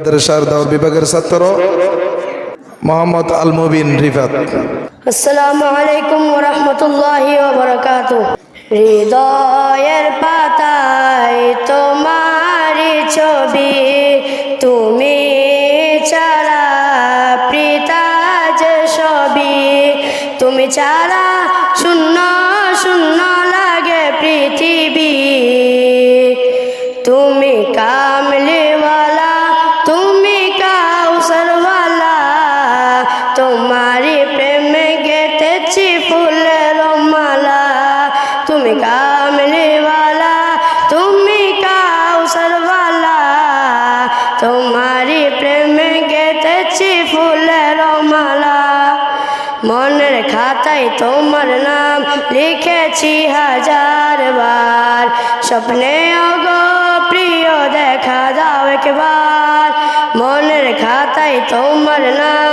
মাদ্রাসার দাওর বিভাগের ছাত্র মোহাম্মদ আল মুবিন রিফাত। আসসালামু আলাইকুম ওরহমতুল্লাহি ওবরাকাত হৃদয়ের পাতায় তোমারি ছবি, তুমি ছাড়া প্রীতাজ সবই তুমি ছাড়া শূন্য তোমারি প্রেমে গেতেছি ফুলের মালা। তুমি কামলিওয়ালা, তুমি কাউসারওয়ালা। তোমারি প্রেমে গেতেছি ফুলের মালা। মনের খাতায় তোমার নাম লিখেছি হাজার বার। স্বপ্নে অগ প্রিয়, দেখা দাও একবার। মনের খাতায় তোমার নাম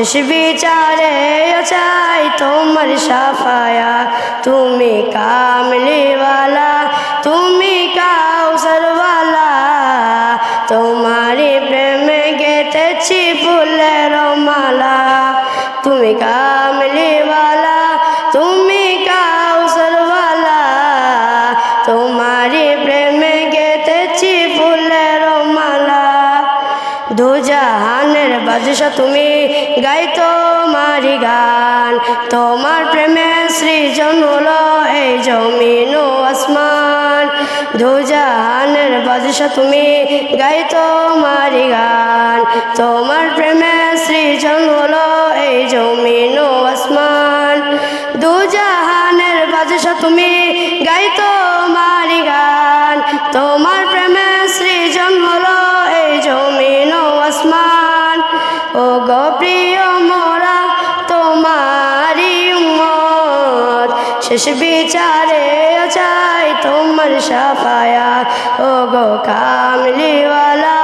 শেষ বিচারে চাই তোমার সাফায়া। তুমি কামলিওয়ালা তুমি কাউসারওয়ালা তোমারি প্রেমে গেতেছি ফুলের মালা। তুমি কামলিওয়ালা তুমি কাউসারওয়ালা তোমারি প্রেমে গেতেছি ফুলের মালা। দুজাহানের বাদশা তুমি গাই তোমারি গান। তোমার প্রেমে সৃজন হলো এই জমিন আসমান। দুজাহানের বাদশা তুমি গাই তোমারি গান। তোমার প্রেমে সৃজন হলো এই জমিন আসমান। দুজাহানের বাদশা তুমি গাই তোমারি গান। তোমার প্রেমে প্রিয় মোরা তোমারি মত শেষ বিচারে চাই তোমার সাফায়া ও গো কামলিওয়ালা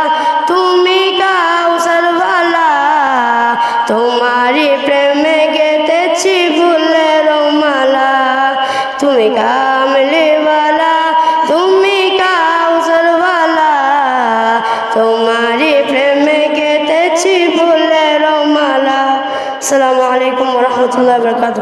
রহমতুল্লাহ বরকাত